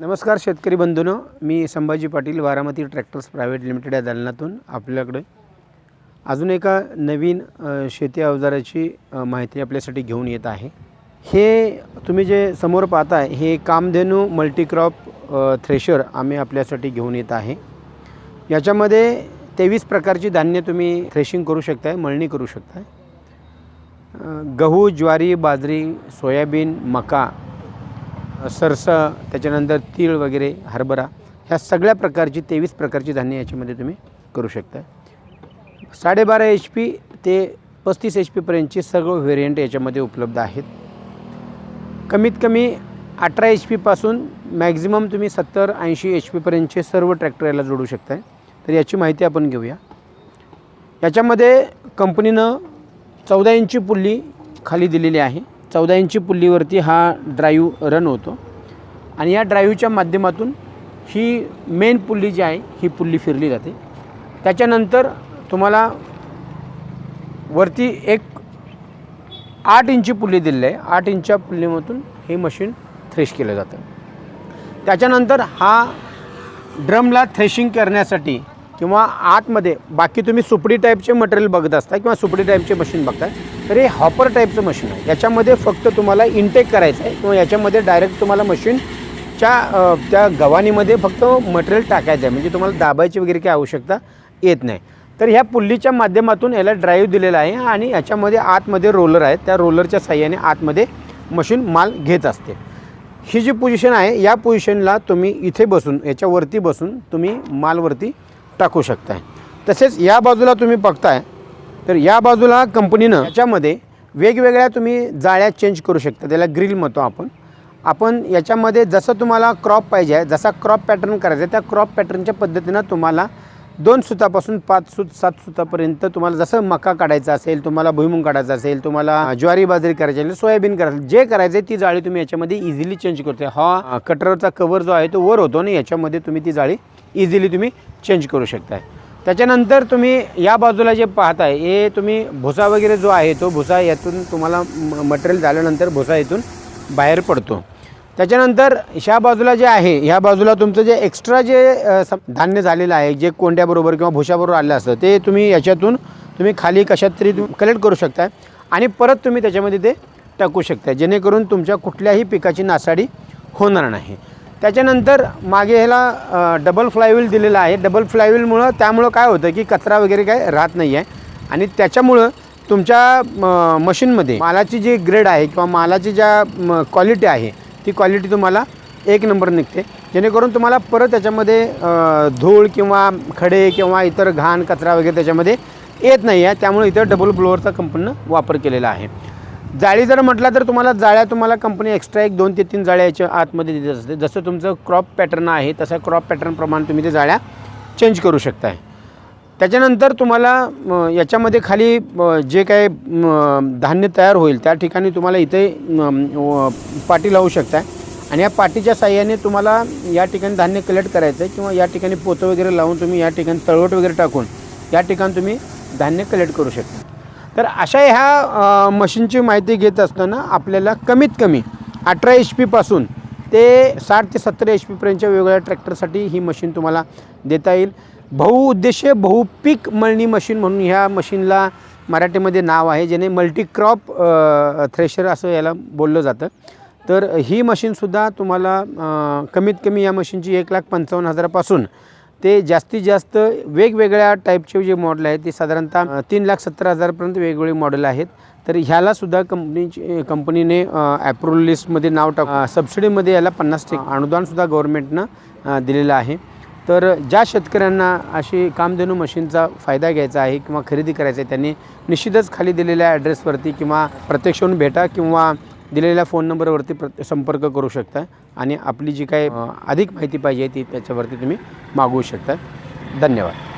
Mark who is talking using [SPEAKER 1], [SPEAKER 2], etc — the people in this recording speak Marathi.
[SPEAKER 1] नमस्कार शेतकरी बंधूंनो मी Sambhaji Patil Baramati tractors private limited या दालनातून आपल्याकडे अजून एका नवीन शेती अवजाराची माहिती आपल्यासाठी घेऊन येत आहे. हे तुम्ही जे समोर पाहताय हे कामधेनू मल्टीक्रॉप थ्रेशर आम्ही आपल्यासाठी घेऊन येत आहे. याच्यामध्ये तेवीस प्रकारची धान्य तुम्ही थ्रेशिंग करू शकताय मळणी करू शकताय. गहू ज्वारी बाजरी सोयाबीन मका सरसा त्याच्यानंतर तीळ वगैरे हरभरा ह्या सगळ्या प्रकारची तेवीस प्रकारची धान्य याच्यामध्ये तुम्ही करू शकता. साडेबारा एच पी ते पस्तीस एच पीपर्यंतचे सर्व व्हेरियंट याच्यामध्ये उपलब्ध आहेत. कमीत कमी अठरा एच पीपासून मॅक्झिमम तुम्ही सत्तर ऐंशी एच पीपर्यंतचे सर्व ट्रॅक्टर याला जोडू शकताय. तर याची माहिती आपण घेऊया. याच्यामध्ये कंपनीनं चौदा इंची पुल्ली खाली दिलेली आहे. चौदा इंची पुल्लीवरती हा ड्राईव्ह रन होतो. आणि या ड्राईव्हच्या माध्यमातून ही मेन पुल्ली जी आहे ही पुल्ली फिरली जाते. त्याच्यानंतर तुम्हाला वरती एक आठ इंची पुल्ली दिलेली आहे. आठ इंच्या पुल्लीमधून हे मशीन थ्रेश केलं जातं. त्याच्यानंतर हा ड्रमला थ्रेशिंग करण्यासाठी किंवा आतमध्ये बाकी तुम्ही सुपडी टाईपचे मटेरियल बघत असता किंवा सुपडी टाईपचे मशीन बघताय तर हे हॉपर टाईपचं मशीन आहे. याच्यामध्ये फक्त तुम्हाला इनटेक करायचं आहे किंवा याच्यामध्ये डायरेक्ट तुम्हाला मशीनच्या त्या गव्हाणीमध्ये फक्त मटेरियल टाकायचं आहे. म्हणजे तुम्हाला दाबायची वगैरे काही आवश्यकता येत नाही. तर ह्या पुल्लीच्या माध्यमातून याला ड्राईव्ह दिलेला आहे आणि याच्यामध्ये आतमध्ये रोलर आहेत त्या रोलरच्या साह्याने आतमध्ये मशीन माल घेत असते. ही जी पोझिशन आहे या पोझिशनला तुम्ही इथे बसून याच्यावरती बसून तुम्ही मालवरती टाकू शकताय. तसेच या बाजूला तुम्ही बघताय तर या बाजूला कंपनीनं याच्यामध्ये वेगवेगळ्या तुम्ही जाळ्या चेंज करू शकता. त्याला ग्रिल म्हणतो आपण. आपण याच्यामध्ये जसं तुम्हाला क्रॉप पाहिजे आहे जसा क्रॉप पॅटर्न करायचा आहे त्या क्रॉप पॅटर्नच्या पद्धतीनं तुम्हाला दोन सुतापासून पाच सुत सात सुतापर्यंत तुम्हाला जसं मका काढायचा असेल तुम्हाला भुईमुंग काढायचा असेल तुम्हाला ज्वारी बाजरी करायची असेल सोयाबीन करायचं जे करायचं आहे ती जाळी तुम्ही याच्यामध्ये इझिली चेंज करते हा कटरचा कवर जो आहे तो वर होतो आणि याच्यामध्ये तुम्ही ती जाळी इझिली तुम्ही चेंज करू शकताय. त्याच्यानंतर तुम्ही या बाजूला जे पाहताय हे तुम्ही भुसा वगैरे जो आहे तो भुसा यातून तुम्हाला मटेरियल झाल्यानंतर भुसा इथून बाहेर पडतो. त्याच्यानंतर ह्या बाजूला जे आहे ह्या बाजूला तुमचं जे एक्स्ट्रा जे सम- धान्य झालेलं आहे जे कोंड्याबरोबर किंवा भुशाबरोबर आलेलं असतं ते तुम्ही याच्यातून तुम्ही खाली कशात तरी कलेक्ट करू शकता आणि परत तुम्ही त्याच्यामध्ये ते टाकू शकता जेणेकरून तुमच्या कुठल्याही पिकाची नासाडी होणार नाही. त्याच्यानंतर मागे ह्याला डबल फ्लायव्हील दिलेलं आहे. डबल फ्लायव्हीलमुळं त्यामुळं काय होतं की कचरा वगैरे काय राहत नाही आहे आणि त्याच्यामुळं तुमच्या म, मशीनमध्ये मालाची जी ग्रेड आहे किंवा मालाची ज्या क्वालिटी आहे ती क्वालिटी तुम्हाला एक नंबर निघते. जेणेकरून तुम्हाला परत त्याच्यामध्ये धूळ किंवा खडे किंवा इतर घाण कचरा वगैरे त्याच्यामध्ये येत नाही आहे. त्यामुळे इथं डबल ब्लोअरचा कंपनीनं वापर केलेला आहे. जाळी जर म्हटलं तर तुम्हाला जाळ्या तुम्हाला कंपनी एक्स्ट्रा एक दोन ते तीन जाळ्या याच्या आतमध्ये देत असते जसं तुमचं क्रॉप पॅटर्न आहे तसं क्रॉप पॅटर्नप्रमाणे तुम्ही ते जाळ्या चेंज करू शकताय. त्याच्यानंतर तुम्हाला याच्यामध्ये खाली जे काय धान्य तयार होईल त्या ठिकाणी तुम्हाला इथे पाटी लावू शकताय आणि या पाटीच्या साह्याने तुम्हाला या ठिकाणी धान्य कलेक्ट करायचं आहे किंवा या ठिकाणी पोतं वगैरे लावून तुम्ही या ठिकाणी तळवट वगैरे टाकून या ठिकाणी तुम्ही धान्य कलेक्ट करू शकता. तर अशा ह्या मशीनची माहिती घेत असताना आपल्याला कमीत कमी अठरा एच पीपासून ते साठ ते सत्तर एच पीपर्यंतच्या वेगवेगळ्या ट्रॅक्टरसाठी ही मशीन तुम्हाला देता येईल. बहुउद्देशीय बहुपीक मळणी मशीन म्हणून ह्या मशीनला मराठीमध्ये नाव आहे ज्याने मल्टीक्रॉप थ्रेशर असं याला बोललं जातं. तर ही मशीनसुद्धा तुम्हाला कमीत कमी या मशीनची एक लाख पंचावन्न हजारापासून ते जास्तीत जास्त वेगवेगळ्या टाईपचे जे मॉडेल आहेत ते साधारणतः तीन लाख सत्तर हजारपर्यंत वेगवेगळे मॉडेल आहेत. तर ह्यालासुद्धा कंपनीची कंपनीने ॲप्रुव्हल लिस्टमध्ये नाव टाक सबसिडीमध्ये याला पन्नास टक्के अनुदानसुद्धा गव्हर्नमेंटनं दिलेलं आहे. तर ज्या शेतकऱ्यांना अशी कामधेनू मशीनचा फायदा घ्यायचा आहे किंवा खरेदी करायचा आहे त्यांनी निश्चितच खाली दिलेल्या ॲड्रेसवरती किंवा प्रत्यक्ष येऊन भेटा किंवा दिलेल्या फोन नंबरवरती प्र संपर्क करू शकता. आणि आपली जी काही अधिक माहिती पाहिजे ती त्याच्यावरती तुम्ही मागवू शकता. धन्यवाद.